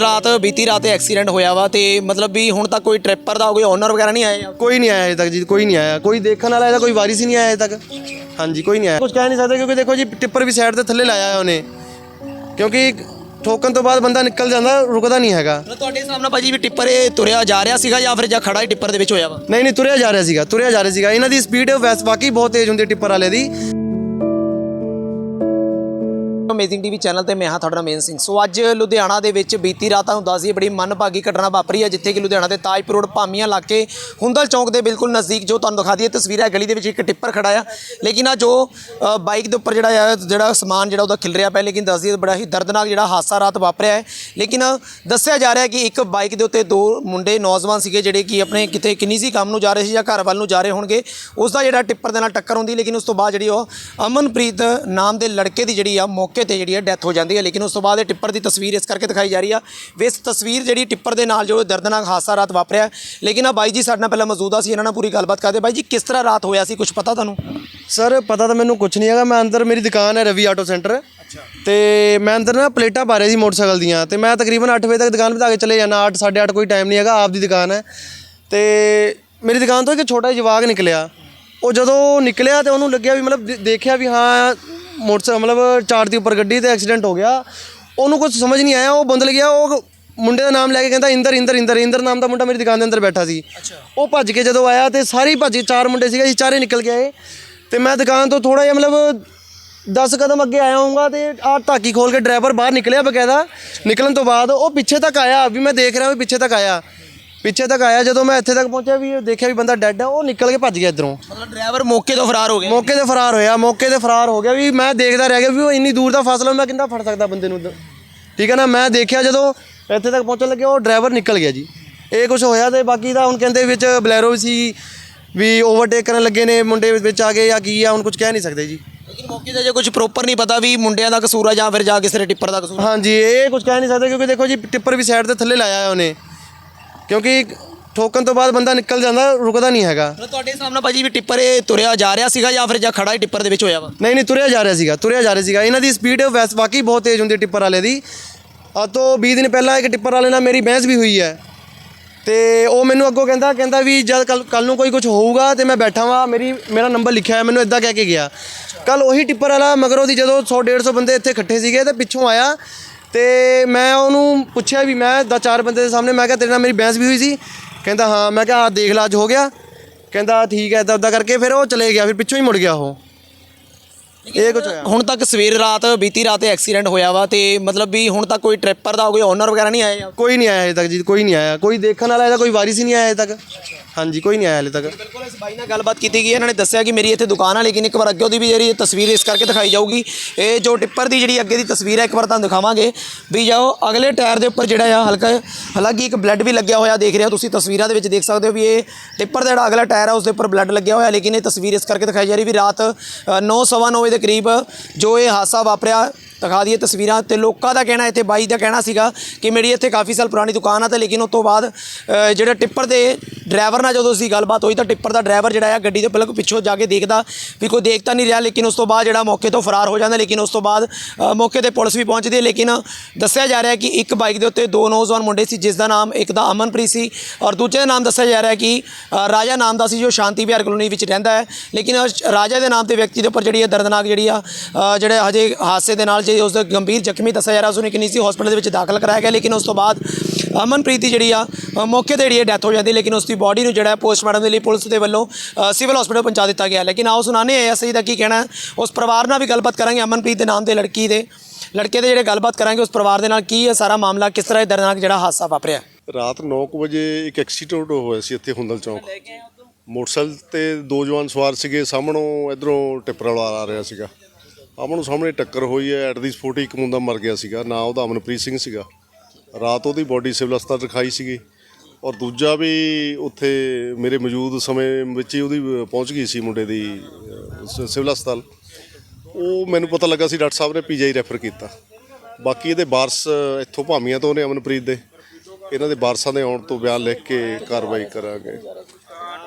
ਰਾਤ ਬੀਤੀ ਰਾਤ ਐਕਸੀਡੈਂਟ ਹੋਇਆ ਵਾ ਤੇ ਮਤਲਬ ਵੀ ਹੁਣ ਤੱਕ ਕੋਈ ਟ੍ਰਿਪਰ ਦਾ ਕੋਈ ਓਨਰ ਵਗੈਰਾ ਨਹੀਂ ਆਏ ਕੋਈ ਨਹੀਂ ਆਇਆ ਅਜੇ ਤੱਕ ਜੀ ਕੋਈ ਨਹੀਂ ਆਇਆ। ਕੋਈ ਦੇਖਣ ਵਾਲਾ ਇਹਦਾ ਕੋਈ ਵਾਰਿਸ ਹੀ ਨਹੀਂ ਆਇਆ ਅਜੇ ਤੱਕ। ਹਾਂਜੀ ਕੋਈ ਨਹੀਂ ਆਇਆ। ਕੁਝ ਕਹਿ ਨਹੀਂ ਸਕਦੇ ਕਿਉਂਕਿ ਦੇਖੋ ਜੀ ਟਿੱਪਰ ਵੀ ਸਾਈਡ ਤੇ ਥੱਲੇ ਲਾਇਆ ਉਹਨੇ। ਕਿਉਂਕਿ ਠੋਕਣ ਤੋਂ ਬਾਅਦ ਬੰਦਾ ਨਿਕਲ ਜਾਂਦਾ ਰੁਕਦਾ ਨਹੀਂ ਹੈਗਾ। ਤੁਹਾਡੇ ਹਿਸਾਬ ਨਾਲ ਭਾਜੀ ਵੀ ਟਿੱਪਰ ਇਹ ਤੁਰਿਆ ਜਾ ਰਿਹਾ ਸੀਗਾ ਜਾਂ ਫਿਰ ਜਾਂ ਖੜਾ ਹੀ ਟਿੱਪਰ ਦੇ ਵਿੱਚ ਹੋਇਆ ਵਾ? ਨਹੀਂ ਨਹੀਂ ਤੁਰਿਆ ਜਾ ਰਿਹਾ ਸੀਗਾ ਤੁਰਿਆ ਜਾ ਰਿਹਾ ਸੀਗਾ। ਇਹਨਾਂ ਦੀ ਸਪੀਡ ਵੈਸ ਵਾਕਈ ਬਹੁਤ ਤੇਜ਼ ਹੁੰਦੀ ਟਿੱਪਰ ਵਾਲੇ ਦੀ। ਅਮੇਜ਼ਿੰਗ ਟੀਵੀ ਚੈਨਲ ਤੇ ਮੈਂ ਹਾਂ ਤੁਹਾਡਾ ਮੇਨ ਸਿੰਘ। ਸੋ ਅੱਜ ਲੁਧਿਆਣਾ ਦੇ ਵਿੱਚ ਬੀਤੀ ਰਾਤ ਤੁਹਾਨੂੰ ਦੱਸ ਦਈਏ, ਬੜੀ ਮਨਭਾਗੀ ਘਟਨਾ ਵਾਪਰੀ ਹੈ ਜਿੱਥੇ ਕਿ ਲੁਧਿਆਣਾ ਦੇ ਤਾਜਪੁਰ ਰੋਡ ਭਾਮੀਆਂ ਇਲਾਕੇ ਹੁੰਦਲ ਚੌਂਕ ਦੇ ਬਿਲਕੁਲ ਨਜ਼ਦੀਕ ਜੋ ਤੁਹਾਨੂੰ ਦਿਖਾ ਦਈਏ ਤਸਵੀਰ ਹੈ, ਗਲੀ ਦੇ ਵਿੱਚ ਇੱਕ ਟਿੱਪਰ ਖੜਾ ਆ। ਲੇਕਿਨ ਆ ਜੋ ਬਾਈਕ ਦੇ ਉੱਪਰ ਜਿਹੜਾ ਆ, ਜਿਹੜਾ ਸਮਾਨ ਜਿਹੜਾ ਉਹਦਾ ਖਿਲ ਰਿਹਾ ਪਿਆ, ਲੇਕਿਨ ਦੱਸ ਦਈਏ, ਬੜਾ ਹੀ ਦਰਦਨਾਕ ਜਿਹੜਾ ਹਾਦਸਾ ਰਾਤ ਵਾਪਰਿਆ ਹੈ। ਲੇਕਿਨ ਦੱਸਿਆ ਜਾ ਰਿਹਾ ਕਿ ਇੱਕ ਬਾਈਕ ਦੇ ਉੱਤੇ ਦੋ ਮੁੰਡੇ ਨੌਜਵਾਨ ਸੀਗੇ, ਜਿਹੜੇ ਕਿ ਆਪਣੇ ਕਿਤੇ ਕਿੰਨੀ ਸੀ ਕੰਮ ਨੂੰ ਜਾ ਰਹੇ ਸੀ ਜਾਂ ਘਰ ਵੱਲ ਨੂੰ ਜਾ ਰਹੇ ਹੋਣਗੇ। ਉਸ ਦਾ ਜਿਹੜਾ ਟਿੱਪਰ ਦੇ ਨਾਲ ਟੱਕਰ ਹੁੰਦੀ, ਲੇਕਿਨ ਉਸ ਤੋਂ ਬਾਅਦ ਜਿਹੜੀ ਉਹ ਅਮਨਪ੍ਰੀਤ ਨਾਮ ਦੇ ਲੜਕੇ ਦੀ ਜਿਹੜੀ ਆ, ਮੌਕੇ ਤੇ ਜਿਹੜੀ ਆ ਡੈਥ ਹੋ ਜਾਂਦੀ ਹੈ ਲੇਕਿਨ ਉਸ ਤੋਂ ਬਾਅਦ ਇਹ ਟਿੱਪਰ ਦੀ ਤਸਵੀਰ ਇਸ ਕਰਕੇ ਦਿਖਾਈ ਜਾ ਰਹੀ ਆ। ਵੀ ਇਸ ਤਸਵੀਰ ਜਿਹੜੀ ਟਿੱਪਰ ਦੇ ਨਾਲ ਜੋ ਦਰਦਨਾਕ ਹਾਦਸਾ ਰਾਤ ਵਾਪਰਿਆ ਲੇਕਿਨ ਆ ਬਾਈ ਜੀ ਸਾਡੇ ਨਾਲ ਪਹਿਲਾਂ ਮੌਜੂਦਾ ਸੀ ਇਹਨਾਂ ਨਾਲ ਪੂਰੀ ਗੱਲਬਾਤ ਕਰਦੇ ਬਾਈ ਜੀ ਕਿਸ ਤਰ੍ਹਾਂ ਰਾਤ ਹੋਇਆ ਸੀ? ਕੁਝ ਪਤਾ ਤੁਹਾਨੂੰ? ਸਰ ਪਤਾ ਤਾਂ ਮੈਨੂੰ ਕੁਝ ਨਹੀਂ ਹੈਗਾ। ਮੈਂ ਅੰਦਰ ਮੇਰੀ ਦੁਕਾਨ ਹੈ ਰਵੀ ਆਟੋ ਸੈਂਟਰ। ਤੇ ਮੈਂ ਅੰਦਰ ਨਾ ਪਲੇਟਾਂ ਪਾ ਰਿਹਾ ਸੀ ਮੋਟਰਸਾਈਕਲ ਦੀਆਂ। ਤੇ ਮੈਂ ਤਕਰੀਬਨ 8 ਵਜੇ ਤੱਕ ਦੁਕਾਨ ਵਧਾ ਕੇ ਚਲੇ ਜਾਣਾ 8 8:30 ਕੋਈ ਟਾਈਮ ਨਹੀਂ ਹੈਗਾ। ਆਪ ਦੀ ਦੁਕਾਨ ਹੈ। ਤੇ ਮੇਰੀ ਦੁਕਾਨ ਤੋਂ ਇੱਕ ਛੋਟਾ ਜਿਹਾ ਜਵਾਕ ਨਿਕਲਿਆ। ਉਹ ਜਦੋਂ ਨਿਕਲਿਆ ਤੇ ਉਹਨੂੰ ਲੱਗਿਆ ਵੀ ਮਤਲਬ ਦੇ- ਦੇਖਿਆ ਵੀ ਹਾਂ ਮੋਟਰਸਾਈਕਲ ਮਤਲਬ ਚਾਰ ਦੇ ਉੱਪਰ ਗੱਡੀ ਤੇ ਐਕਸੀਡੈਂਟ ਹੋ ਗਿਆ। ਉਹਨੂੰ ਕੁਝ ਸਮਝ ਨਹੀਂ ਆਇਆ ਉਹ ਬੰਦਲ ਗਿਆ। ਉਹ ਮੁੰਡੇ ਦਾ ਨਾਮ ਲੈ ਕੇ ਕਹਿੰਦਾ ਇੰਦਰ ਇੰਦਰ ਇੰਦਰ ਇੰਦਰ ਨਾਮ ਦਾ ਮੁੰਡਾ ਮੇਰੀ ਦੁਕਾਨ ਦੇ ਅੰਦਰ ਬੈਠਾ ਸੀ। ਉਹ ਭੱਜ ਕੇ ਜਦੋਂ ਆਇਆ ਤੇ ਸਾਰੇ ਭੱਜ ਗਏ ਚਾਰ ਮੁੰਡੇ ਸੀਗੇ ਜੀ ਚਾਰੇ ਨਿਕਲ ਕੇ ਆਏ। ਤੇ ਮੈਂ ਦੁਕਾਨ ਤੋਂ ਥੋੜਾ ਜਿਹਾ ਮਤਲਬ 10 ਕਦਮ ਅੱਗੇ ਆਇਆ ਹੋਊਗਾ ਤੇ ਆ ਟਾਕੀ ਖੋਲ ਕੇ ਡਰਾਈਵਰ ਬਾਹਰ ਨਿਕਲਿਆ ਬਕਾਇਦਾ। ਨਿਕਲਣ ਤੋਂ ਬਾਅਦ ਉਹ ਪਿੱਛੇ ਤੱਕ ਆਇਆ ਵੀ ਮੈਂ ਦੇਖ ਰਿਹਾ ਵੀ ਪਿੱਛੇ ਤੱਕ ਆਇਆ। ਪਿੱਛੇ ਤੱਕ ਆਇਆ ਜਦੋਂ ਮੈਂ ਇੱਥੇ ਤੱਕ ਪਹੁੰਚਿਆ ਵੀ ਇਹ ਦੇਖਿਆ ਵੀ ਬੰਦਾ ਡੈੱਡ ਹੈ ਉਹ ਨਿਕਲ ਕੇ ਭੱਜ ਗਿਆ ਇਧਰੋਂ। ਮਤਲਬ ਡਰਾਈਵਰ ਮੌਕੇ ਤੋਂ ਫਰਾਰ ਹੋ ਗਿਆ। ਮੌਕੇ ਤੇ ਫਰਾਰ ਹੋਇਆ ਮੌਕੇ ਤੇ ਫਰਾਰ ਹੋ ਗਿਆ ਵੀ ਮੈਂ ਦੇਖਦਾ ਰਹਿ ਗਿਆ ਵੀ ਉਹ ਇੰਨੀ ਦੂਰ ਦਾ ਫਾਸਲਾ ਮੈਂ ਕਿੰਦਾ ਫੜ ਸਕਦਾ ਬੰਦੇ ਨੂੰ ਠੀਕ ਹੈ ਨਾ ਮੈਂ ਦੇਖਿਆ ਜਦੋਂ ਇੱਥੇ ਤੱਕ ਪਹੁੰਚਣ ਲੱਗਿਆ ਉਹ ਡਰਾਈਵਰ ਨਿਕਲ ਗਿਆ ਜੀ। ਇਹ ਕੁਝ ਹੋਇਆ ਤੇ ਬਾਕੀ ਦਾ ਹੁਣ ਕਹਿੰਦੇ ਵਿੱਚ ਬਲੈਰੋ ਵੀ ਸੀ ਵੀ ਓਵਰਟੇਕ ਕਰਨ ਲੱਗੇ ਨੇ ਮੁੰਡੇ ਵਿੱਚ ਆ ਗਏ ਜਾਂ ਕੀ ਆ ਹੁਣ ਕੁਝ ਕਹਿ ਨਹੀਂ ਸਕਦੇ ਜੀ। ਲੇਕਿਨ ਮੌਕੇ ਤੇ ਜੇ ਕੁਝ ਪ੍ਰੋਪਰ ਨਹੀਂ ਪਤਾ ਵੀ ਮੁੰਡਿਆਂ ਦਾ ਕਸੂਰ ਆ ਜਾਂ ਫਿਰ ਜਾਂ ਕਿਸੇ ਦੇ ਟਿੱਪਰ ਦਾ ਕਸੂਰ ਆ। ਹਾਂਜੀ ਇਹ ਕੁਝ ਕਹਿ ਨਹੀਂ ਸਕਦੇ ਕਿਉਂਕਿ ਦੇਖੋ ਜੀ ਟਿੱਪਰ ਵੀ ਸਾਈਡ ਤੇ ਥੱਲੇ ਲਾਇਆ ਉਹਨੇ। ਕਿਉਂਕਿ ਠੋਕਣ ਤੋਂ ਬਾਅਦ ਬੰਦਾ ਨਿਕਲ ਜਾਂਦਾ ਰੁਕਦਾ ਨਹੀਂ ਹੈਗਾ। ਤੁਹਾਡੇ ਸਾਹਮਣੇ ਭਾਜੀ ਵੀ ਟਿੱਪਰ ਇਹ ਤੁਰਿਆ ਜਾ ਰਿਹਾ ਸੀਗਾ ਜਾਂ ਫਿਰ ਜਾਂ ਖੜਾ ਹੀ ਟਿੱਪਰ ਦੇ ਵਿੱਚ ਹੋਇਆ ਵਾ? ਨਹੀਂ ਨਹੀਂ ਤੁਰਿਆ ਜਾ ਰਿਹਾ ਸੀਗਾ ਤੁਰਿਆ ਜਾ ਰਿਹਾ ਸੀਗਾ। ਇਹਨਾਂ ਦੀ ਸਪੀਡ ਵੈਸ ਵਾਕਈ ਬਹੁਤ ਤੇਜ਼ ਹੁੰਦੀ ਟਿੱਪਰ ਵਾਲੇ ਦੀ। ਆ ਤੋਂ 20 ਦਿਨ ਪਹਿਲਾਂ ਇੱਕ ਟਿੱਪਰ ਵਾਲੇ ਨਾਲ ਮੇਰੀ ਬਹਿਸ ਵੀ ਹੋਈ ਹੈ। ਤੇ ਉਹ ਮੈਨੂੰ ਅੱਗੋਂ ਕਹਿੰਦਾ ਕਹਿੰਦਾ ਵੀ ਜਦ ਕੱਲ ਕੱਲ ਨੂੰ ਕੋਈ ਕੁਝ ਹੋਊਗਾ ਤੇ ਮੈਂ ਬੈਠਾ ਵਾਂ ਮੇਰੀ ਮੇਰਾ ਨੰਬਰ ਲਿਖਿਆ ਹੈ ਮੈਨੂੰ ਇਦਾਂ ਕਹਿ ਕੇ ਗਿਆ। ਕੱਲ ਉਹੀ ਟਿੱਪਰ ਵਾਲਾ ਮਗਰੋਂ ਦੀ ਜਦੋਂ 100 150 ਬੰਦੇ ਇੱਥੇ ਇਕੱਠੇ ਸੀਗੇ ਤੇ ਪਿੱਛੋਂ ਆਇਆ ਤੇ ਮੈਂ ਉਹਨੂੰ ਪੁੱਛਿਆ ਵੀ ਮੈਂ ਦਾ ਚਾਰ ਬੰਦੇ ਦੇ ਸਾਹਮਣੇ ਮੈਂ ਕਿਹਾ ਤੇਰੇ ਨਾਲ ਮੇਰੀ ਬਹਿਸ ਵੀ ਹੋਈ ਸੀ। ਕਹਿੰਦਾ ਹਾਂ। ਮੈਂ ਕਿਹਾ ਆ ਦੇਖ ਲਾ ਅੱਜ ਹੋ ਗਿਆ। ਕਹਿੰਦਾ ਠੀਕ ਹੈ। ਇਦਾਂ ਉਦਾਂ ਕਰਕੇ ਫਿਰ ਉਹ ਚਲੇ ਗਿਆ ਫਿਰ ਪਿੱਛੋਂ ਹੀ ਮੁੜ ਗਿਆ ਉਹ। ਇਹ ਕੁਝ ਹੋਇਆ। ਹੁਣ ਤੱਕ ਸਵੇਰ ਰਾਤ ਬੀਤੀ ਰਾਤ ਐਕਸੀਡੈਂਟ ਹੋਇਆ ਵਾ ਤੇ ਮਤਲਬ ਵੀ ਹੁਣ ਤੱਕ ਕੋਈ ਟ੍ਰਿਪਰ ਦਾ ਕੋਈ ਓਨਰ ਵਗੈਰਾ ਨਹੀਂ ਆਏ ਕੋਈ ਨਹੀਂ ਆਇਆ ਹਜੇ ਤੱਕ ਜੀ ਕੋਈ ਨਹੀਂ ਆਇਆ। ਕੋਈ ਦੇਖਣ ਵਾਲਾ ਇਹਦਾ ਕੋਈ ਵਾਰਿਸ ਹੀ ਨਹੀਂ ਆਇਆ ਹਜੇ ਤੱਕ। ਹਾਂਜੀ, ਕੋਈ ਨਹੀਂ ਆਇਆ ਹਲੇ ਤੱਕ। ਬਿਲਕੁਲ, ਇਸ ਬਾਈ ਨਾਲ ਗੱਲਬਾਤ ਕੀਤੀ ਗਈ ਹੈ। ਇਹਨਾਂ ਨੇ ਦੱਸਿਆ ਕਿ ਮੇਰੀ ਇੱਥੇ ਦੁਕਾਨ ਆ, ਲੇਕਿਨ ਇੱਕ ਵਾਰ ਅੱਗੇ ਉਹਦੀ ਵੀ ਜਿਹੜੀ ਤਸਵੀਰ ਇਸ ਕਰਕੇ ਦਿਖਾਈ ਜਾਊਗੀ। ਇਹ ਜੋ ਟਿੱਪਰ ਦੀ ਜਿਹੜੀ ਅੱਗੇ ਦੀ ਤਸਵੀਰ ਹੈ, ਇੱਕ ਵਾਰ ਤੁਹਾਨੂੰ ਦਿਖਾਵਾਂਗੇ। ਵੀ ਜਾਓ, ਅਗਲੇ ਟਾਇਰ ਦੇ ਉੱਪਰ ਜਿਹੜਾ ਆ, ਹਲਕਾ ਹਾਲਾਂਕਿ ਇੱਕ ਬਲੱਡ ਵੀ ਲੱਗਿਆ ਹੋਇਆ ਦੇਖ ਰਹੇ ਹੋ ਤੁਸੀਂ, ਤਸਵੀਰਾਂ ਦੇ ਵਿੱਚ ਦੇਖ ਸਕਦੇ ਹੋ ਵੀ ਇਹ ਟਿੱਪਰ ਦਾ ਜਿਹੜਾ ਅਗਲਾ ਟਾਇਰ ਹੈ ਉਸ ਦੇ ਉੱਪਰ ਬਲੱਡ ਲੱਗਿਆ ਹੋਇਆ, ਲੇਕਿਨ ਇਹ ਤਸਵੀਰ ਇਸ ਕਰਕੇ ਦਿਖਾਈ ਜਾ ਰਹੀ ਵੀ ਰਾਤ 9:30 ਵਜੇ ਦੇ ਕਰੀਬ ਜੋ ਇਹ ਹਾਦਸਾ ਵਾਪਰਿਆ ਦਿਖਾ ਦਈਏ ਤਸਵੀਰਾਂ ਤੇ ਲੋਕਾਂ ਦਾ ਕਹਿਣਾ ਇੱਥੇ ਬਾਈ ਦਾ ਕਹਿਣਾ ਸੀਗਾ ਕਿ ਮੇਰੀ ਇੱਥੇ ਕਾਫੀ ਸਾਲ ਪੁਰਾਣੀ ਦੁਕਾਨ ਆ ਤੇ ਲੇਕਿਨ ਉਸ ਤੋਂ ਬਾਅਦ ਅ, ਜਿਹੜਾ ਟਿੱਪਰ ਦੇ ਡਰਾਈਵਰ ਨਾਲ ਜਦੋਂ ਅਸੀਂ ਗੱਲਬਾਤ ਹੋਈ ਤਾਂ ਟਿੱਪਰ ਦਾ ਡਰਾਈਵਰ ਜਿਹੜਾ ਆ ਗੱਡੀ ਦੇ ਪਹਿਲਾਂ ਪਿੱਛੋਂ ਜਾ ਕੇ ਦੇਖਦਾ ਵੀ ਕੋਈ ਦੇਖ ਨਹੀਂ ਰਿਹਾ ਲੇਕਿਨ ਉਸ ਤੋਂ ਬਾਅਦ ਜਿਹੜਾ ਮੌਕੇ ਤੋਂ ਫਰਾਰ ਹੋ ਜਾਂਦਾ ਲੇਕਿਨ ਉਸ ਤੋਂ ਬਾਅਦ ਮੌਕੇ ਤੇ ਪੁਲਿਸ ਵੀ ਪਹੁੰਚਦੀ ਹੈ ਲੇਕਿਨ ਦੱਸਿਆ ਜਾ ਰਿਹਾ ਕਿ ਇੱਕ ਬਾਈਕ ਦੇ ਉੱਤੇ ਦੋ ਨੌਜਵਾਨ ਮੁੰਡੇ ਸੀ ਜਿਸ ਦਾ ਨਾਮ ਇੱਕ ਦਾ ਅਮਨਪ੍ਰੀਤ ਸੀ ਔਰ ਦੂਜੇ ਦਾ ਨਾਮ ਦੱਸਿਆ ਜਾ ਰਿਹਾ ਕਿ ਰਾਜਾ ਨਾਮ ਦਾ ਸੀ ਜੋ ਸ਼ਾਂਤੀ ਵਿਹਾਰ ਕਲੋਨੀ ਵਿੱਚ ਰਹਿੰਦਾ ਹੈ ਲੇਕਿਨ ਰਾਜਾ ਦੇ ਨਾਮ ਤੇ ਵਿਅਕਤੀ ਦੇ ਉੱਪਰ ਜਿਹੜੀ ਹੈ ਦਰਦਨਾਕ ਜਿਹੜੀ ਆ ਅ, ਜਿਹੜੇ ਹਜੇ ਹਾਦਸੇ ਦੇ ਨਾਲ ਜੇ ਉਸ ਦਾ ਗੰਭੀਰ ਜ਼ਖਮੀ ਦੱਸਿਆ ਜਾ ਰਿਹਾ, ਉਸ ਨੂੰ ਕਿੰਨੀ ਸੀ ਹਸਪੀਟਲ ਦੇ ਵਿੱਚ ਦਾਖਲ ਕਰਾਇਆ ਗਿਆ, ਲੇਕਿਨ ਉਸ ਤੋਂ ਬਾਅਦ ਅਮਨਪ੍ਰੀਤ ਦੀ ਜਿਹੜੀ ਆ ਮੌਕੇ ਤੇ ਜਿਹੜੀ ਡੈਥ ਹੋ ਜਾਂਦੀ, ਲੇਕਿਨ ਉਸ ਦੀ ਬਾਡੀ ਨੂੰ ਜਿਹੜਾ ਪੋਸਟਮਾਰਟਮ ਦੇ ਲਈ ਪੁਲਿਸ ਦੇ ਵੱਲੋਂ ਸਿਵਲ ਹਸਪੀਟਲ ਪਹੁੰਚਾ ਦਿੱਤਾ ਗਿਆ। ਲੇਕਿਨ ਆਓ ਸੁਣਾਣੇ ਐਸਆਈ ਦਾ ਕੀ ਕਹਿਣਾ ਉਸ ਪਰਿਵਾਰ ਨਾਲ ਵੀ ਗੱਲਬਾਤ ਕਰਾਂਗੇ, ਅਮਨਪ੍ਰੀਤ ਦੇ ਨਾਮ ਦੇ ਲੜਕੀ ਦੇ। ਲੜਕੇ ਦੇ ਜਿਹੜੇ ਗੱਲਬਾਤ ਕਰਾਂਗੇ, ਉਸ ਪਰਿਵਾਰ ਦੇ ਨਾਲ ਕੀ ਹੈ, ਸਾਰਾ ਮਾਮਲਾ ਕਿਸ ਤਰ੍ਹਾਂ ਇਹ ਦਰਦਨਾਕ ਜਿਹੜਾ ਹਾਦਸਾ ਵਾਪਰਿਆ? ਰਾਤ 9 ਵਜੇ ਇੱਕ ਐਕਸੀਡੈਂਟ ਹੋਇਆ ਸੀ ਇੱਥੇ ਹੁੰਦਲ ਚੌਂਕ। ਮੋਟਰਸਾਈਕਲ ਤੇ ਦੋ ਜਵਾਨ ਸਵਾਰ ਸੀਗੇ, ਸਾਹਮਣੋਂ ਇਧਰੋਂ ਟਿੱਪਰ ਵਾਲਾ ਆ ਰਿਹਾ ਸੀਗਾ। ਆਮਣੋਂ ਸਾਹਮਣੇ ਟੱਕਰ ਹੋਈ ਹੈ ਐਟ ਦੀ ਸਪੋਟ ਇੱਕ ਮੁੰਡਾ ਮਰ ਗਿਆ ਸੀਗਾ ਨਾਂ ਉਹਦਾ ਅਮਨਪ੍ਰੀਤ ਸਿੰਘ ਸੀਗਾ। ਰਾਤ ਉਹਦੀ ਬੋਡੀ ਸਿਵਲ ਹਸਪਤਾਲ ਰਖਾਈ ਸੀਗੀ। ਔਰ ਦੂਜਾ ਵੀ ਉੱਥੇ ਮੇਰੇ ਮੌਜੂਦ ਸਮੇਂ ਵਿੱਚ ਹੀ ਉਹਦੀ ਪਹੁੰਚ ਗਈ ਸੀ ਮੁੰਡੇ ਦੀ ਅਹ, ਸਿਵਲ ਹਸਪਤਾਲ। ਉਹ ਮੈਨੂੰ ਪਤਾ ਲੱਗਾ ਸੀ ਡਾਕਟਰ ਸਾਹਿਬ ਨੇ ਪੀਜੀਆਈ ਰੈਫਰ ਕੀਤਾ। ਬਾਕੀ ਇਹਦੇ ਵਾਰਸ ਇੱਥੋਂ ਭਾਮੀਆਂ ਤੋਂ ਨੇ ਅਮਨਪ੍ਰੀਤ ਦੇ। ਇਹਨਾਂ ਦੇ ਵਾਰਸਾਂ ਦੇ ਆਉਣ ਤੋਂ ਬਿਆਨ ਲਿਖ ਕੇ ਕਾਰਵਾਈ ਕਰਾਂਗੇ।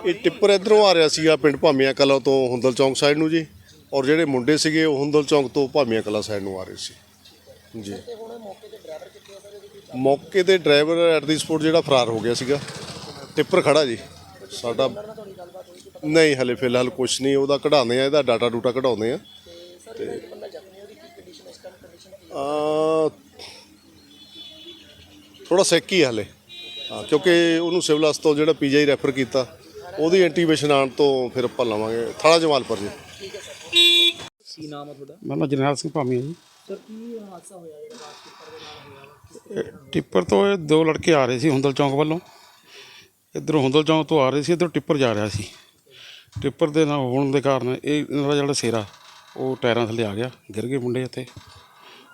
ਇਹ ਟਿੱਪਰ ਇਧਰੋਂ ਆ ਰਿਹਾ ਸੀਗਾ ਪਿੰਡ ਭਾਮੀਆਂ ਕਲਾਂ ਤੋਂ ਹੁੰਦਲ ਚੌਂਕ ਸਾਈਡ ਨੂੰ ਜੀ। ਔਰ ਜਿਹੜੇ ਮੁੰਡੇ ਸੀਗੇ ਉਹ ਹੁੰਦਲ ਚੌਂਕ ਤੋਂ ਭਾਮੀਆਂ ਕਲਾ ਸਾਈਡ ਨੂੰ ਆ ਰਹੇ ਸੀ। ਜੀ। ਮੌਕੇ ਤੇ ਡਰਾਈਵਰ ਐਟ ਦੀ ਸਪੋਰਟ ਜਿਹੜਾ ਫਰਾਰ ਹੋ ਗਿਆ ਸੀਗਾ, ਟਿੱਪਰ ਖੜਾ ਜੀ। ਸਾਡਾ ਨਹੀਂ, ਹਲੇ ਫਿਲਹਾਲ ਕੁਝ ਨਹੀਂ, ਉਹਦਾ ਕਢਾਉਂਦੇ ਆ, ਇਹਦਾ ਡਾਟਾ ਡੂਟਾ ਕਢਾਉਂਦੇ ਆ। ਤੇ ਆ ਥੋੜਾ ਸੈਕੀ ਹੈ ਹਲੇ। ਹਾਂ, ਕਿਉਂਕਿ ਉਹਨੂੰ ਸਿਵਲ ਹਸਪਤਾਲ ਜਿਹੜਾ ਪੀਜੀਆਈ ਰੈਫਰ ਕੀਤਾ, ਉਹਦੀ ਐਂਟੀਵੇਸ਼ਨ ਆਉਣ ਤੋਂ ਫਿਰ ਆਪਾਂ ਲਵਾਂਗੇ ਥਾਲਾ ਜਮਾਲਪੁਰ ਜੀ। ਨਾਮ ਹੈ ਤੁਹਾਡਾ? ਮੇਰਾ ਨਾਮ ਜਰਨੈਲ ਸਿੰਘ ਭਾਮੀ ਹੈ ਜੀ। ਸਰ ਕੀ ਹਾਦਸਾ ਹੋਇਆ ਜਿਹੜਾ ਬਾਸ ਟਿੱਪਰ ਦੇ ਨਾਲ ਹੋਇਆ? ਇਹ ਟਿੱਪਰ ਤੋਂ ਇਹ ਦੋ ਲੜਕੇ ਆ ਰਹੇ ਸੀ ਹੁੰਦਲ ਚੌਂਕ ਵੱਲੋਂ। ਇੱਧਰੋਂ ਹੁੰਦਲ ਚੌਂਕ ਤੋਂ ਆ ਰਹੇ ਸੀ ਇੱਧਰੋਂ ਟਿੱਪਰ ਜਾ ਰਿਹਾ ਸੀ। ਟਿੱਪਰ ਦੇ ਨਾਲ ਹੋਣ ਦੇ ਕਾਰਨ ਇਹ ਇਹਨਾਂ ਦਾ ਜਿਹੜਾ ਸੇਰਾ ਉਹ ਟਾਇਰਾਂ ਥੱਲੇ ਆ ਗਿਆ ਗਿਰ ਗਏ ਮੁੰਡੇ ਇੱਥੇ।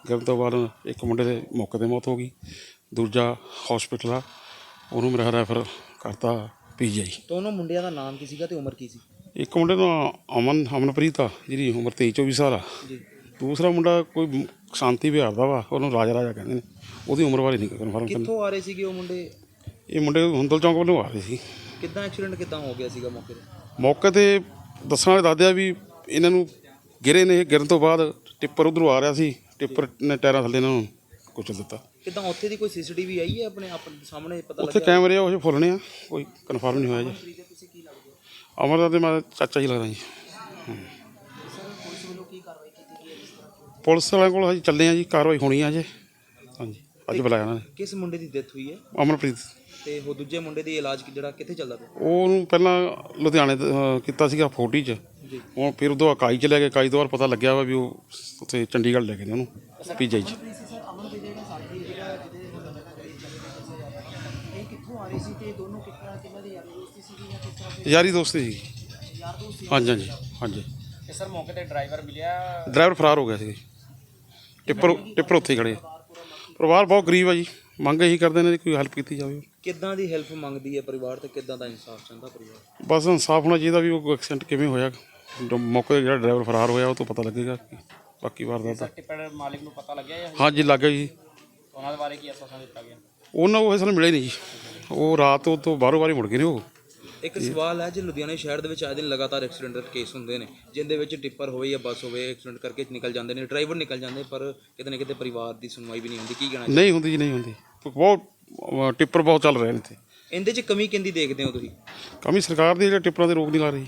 ਗਿਰਨ ਤੋਂ ਬਾਅਦ ਇੱਕ ਮੁੰਡੇ ਦੇ ਮੌਕੇ ਤੇ ਮੌਤ ਹੋ ਗਈ ਦੂਜਾ ਹਸਪੀਟਲ ਆ ਉਹਨੂੰ ਮੇਰਾ ਰੈਫਰ ਕਰਤਾ ਪੀਜੀਆਈ। ਦੋਨੋਂ ਮੁੰਡਿਆਂ ਦਾ ਨਾਮ ਕੀ ਸੀਗਾ ਤੇ ਉਮਰ ਕੀ ਸੀ? ਇੱਕ ਮੁੰਡੇ ਦਾ ਅਮਨ ਅਮਨਪ੍ਰੀਤ ਆ ਜਿਹਦੀ ਉਮਰ 23 24 ਸਾਲ ਆ। ਦੂਸਰਾ ਮੁੰਡਾ ਕੋਈ ਸ਼ਾਂਤੀ ਵਿਹਾਰ ਦਾ ਵਾ ਉਹਨੂੰ ਰਾਜਾ ਰਾਜਾ ਕਹਿੰਦੇ ਨੇ। ਉਹਦੀ ਉਮਰ ਬਾਰੇ ਨਹੀਂ ਕਨਫਰਮ ਕਰਨਾ ਕਿੱਥੋਂ ਆ ਰਹੇ ਸੀਗੇ ਉਹ ਮੁੰਡੇ? ਇਹ ਮੁੰਡੇ ਹੁੰਦਲ ਚੌਂਕ ਵੱਲੋਂ ਆ ਰਹੇ ਸੀ। ਕਿੱਦਾਂ ਐਕਸੀਡੈਂਟ ਕਿੱਦਾਂ ਹੋ ਗਿਆ ਸੀਗਾ ਮੌਕੇ ਤੇ? ਮੌਕੇ ਤੇ ਦੱਸਣ ਵਾਲੇ ਦੱਸਦੇ ਆ ਵੀ ਇਹਨਾਂ ਨੂੰ ਗਿਰੇ ਨੇ ਗਿਰਨ ਤੋਂ ਬਾਅਦ ਟਿੱਪਰ ਉਧਰੋਂ ਆ ਰਿਹਾ ਸੀ ਟਿੱਪਰ ਨੇ ਟਾਇਰਾਂ ਥੱਲੇ ਇਹਨਾਂ ਨੂੰ ਕੁਚਲ ਦਿੱਤਾ। ਕਿੱਦਾਂ ਉੱਥੇ ਦੀ ਕੋਈ ਸੀਸੀਟੀਵੀ ਆਈ ਹੈ ਆਪਣੇ ਆਪਣੇ ਸਾਹਮਣੇ ਪਤਾ ਉੱਥੇ ਕੈਮਰੇ ਉਹ ਜਿਹੇ ਫੁੱਲਣੇ ਆ ਕੋਈ ਕਨਫਰਮ ਨਹੀਂ ਹੋਇਆ ਜੀ। ਅਮਰਦਾ ਤੇ ਮੈਂ ਚਾਚਾ ਜੀ ਲੱਗਦਾ ਜੀ। ਹੂੰ। ਪੁਲਿਸ ਵਾਲਿਆਂ ਕੋਲ ਹਜੇ ਚੱਲੇ ਆ ਜੀ ਕਾਰਵਾਈ ਹੋਣੀ ਆ ਜੇ ਹਾਂਜੀ ਅੱਜ ਬੁਲਾਇਆ ਉਹਨਾਂ ਨੇ। ਕਿਸ ਮੁੰਡੇ ਦੀ ਡੈਥ ਹੋਈ ਹੈ? ਅਮਨਪ੍ਰੀਤ। ਤੇ ਉਹ ਦੂਜੇ ਮੁੰਡੇ ਦੀ ਇਲਾਜ ਕਿ- ਜਿਹੜਾ ਕਿੱਥੇ ਚੱਲਦਾ ਪਿਆ? ਉਹਨੂੰ ਪਹਿਲਾਂ ਲੁਧਿਆਣੇ ਤੋਂ, ਅਹ, ਕੀਤਾ ਸੀਗਾ ਫੋਟੀ ਚ। ਉਹ ਫਿਰ ਉਦੋਂ ਇਕਾਈ ਚ ਲੈ ਗਏ ਇਕਾਈ ਤੋਂ ਬਾਅਦ ਪਤਾ ਲੱਗਿਆ ਵਾ ਵੀ ਉਹ ਉੱਥੇ ਚੰਡੀਗੜ੍ਹ ਲੈ ਗਏ ਨੇ ਉਹਨੂੰ ਪੀਜੀ ਚ। ਯਾਰੀ ਦੋਸਤੀ ਸੀ ਹਾਂਜੀ ਹਾਂਜੀ ਹਾਂਜੀ। ਤੇ ਸਰ ਮੌਕੇ ਤੇ ਡਰਾਈਵਰ ਮਿਲਿਆ? ਡਰਾਈਵਰ ਫਰਾਰ ਹੋ ਗਿਆ ਸੀ। ਟਿੱਪਰ ਟਿੱਪਰ ਉੱਥੇ ਹੀ ਖੜੇ ਆ। ਪਰਿਵਾਰ ਬਹੁਤ ਗਰੀਬ ਆ ਜੀ। ਮੰਗ ਇਹੀ ਕਰਦੇ ਨੇ ਵੀ ਕੋਈ ਹੈਲਪ ਕੀਤੀ ਜਾਵੇ। ਕਿੱਦਾਂ ਦੀ ਹੈਲਪ ਮੰਗਦੀ ਹੈ ਪਰਿਵਾਰ ਤੇ? ਕਿੱਦਾਂ ਦਾ ਇਨਸਾਫ ਚਾਹੁੰਦਾ ਪਰਿਵਾਰ? ਬਸ ਇਨਸਾਫ ਹੋਣਾ ਚਾਹੀਦਾ ਵੀ ਉਹ ਐਕਸੀਡੈਂਟ ਕਿਵੇਂ ਹੋਇਆ। ਜੋ ਮੌਕੇ ਤੇ ਜਿਹੜਾ ਡਰਾਈਵਰ ਫਰਾਰ ਹੋਇਆ ਉਹ ਤੋਂ ਪਤਾ ਲੱਗੇਗਾ ਕਿ ਬਾਕੀ ਵਾਰਦਾਤ ਦਾ ਟਿੱਪਰ ਮਾਲਿਕ ਨੂੰ ਪਤਾ ਲੱਗਿਆ ਜਾਂ ਹਾਂਜੀ ਲੱਗ ਗਿਆ ਜੀ। ਉਹਨਾਂ ਦੇ ਬਾਰੇ ਕੀ ਆਸਾਂ ਦਿੱਤਾ ਗਿਆ? ਉਹਨਾਂ ਉਹ ਸਾਨੂੰ ਮਿਲੇ ਨਹੀਂ ਜੀ। ਉਹ ਰਾਤ ਉਹ ਤੋਂ ਬਾਹਰੋਂ ਬਾਰੀ ਮੁੜ ਗਏ ਨੇ ਉਹ। ਇੱਕ ਸਵਾਲ ਹੈ ਜੇ ਲੁਧਿਆਣਾ ਸ਼ਹਿਰ ਦੇ ਵਿੱਚ ਆਏ ਦਿਨ ਲਗਾਤਾਰ ਐਕਸੀਡੈਂਟ ਦੇ ਕੇਸ ਹੁੰਦੇ ਨੇ ਜਿੰਦੇ ਵਿੱਚ ਟਿੱਪਰ ਹੋਵੇ ਜਾਂ ਬੱਸ ਹੋਵੇ ਐਕਸੀਡੈਂਟ ਕਰਕੇ ਨਿਕਲ ਜਾਂਦੇ ਨੇ ਡਰਾਈਵਰ ਨਿਕਲ ਜਾਂਦੇ ਪਰ ਕਿਤੇ ਨਾ ਕਿਤੇ ਪਰਿਵਾਰ ਦੀ ਸੁਣਵਾਈ ਵੀ ਨਹੀਂ ਹੁੰਦੀ ਕੀ ਕਹਿਣਾ ਨਹੀਂ ਹੁੰਦੀ ਜੀ ਨਹੀਂ ਹੁੰਦੀ। ਬਹੁਤ ਟਿੱਪਰ ਬਹੁਤ ਚੱਲ ਰਹੇ ਨੇ ਇੱਥੇ। ਇਹਦੇ 'ਚ ਕਮੀ ਕਿੰਦੀ ਦੇਖਦੇ ਹੋ ਤੁਸੀਂ? ਕਮੀ ਸਰਕਾਰ ਦੀ ਜਿਹੜੇ ਟਿੱਪਰਾਂ ਤੇ ਰੋਕ ਨਹੀਂ ਲਾ ਰਹੀ?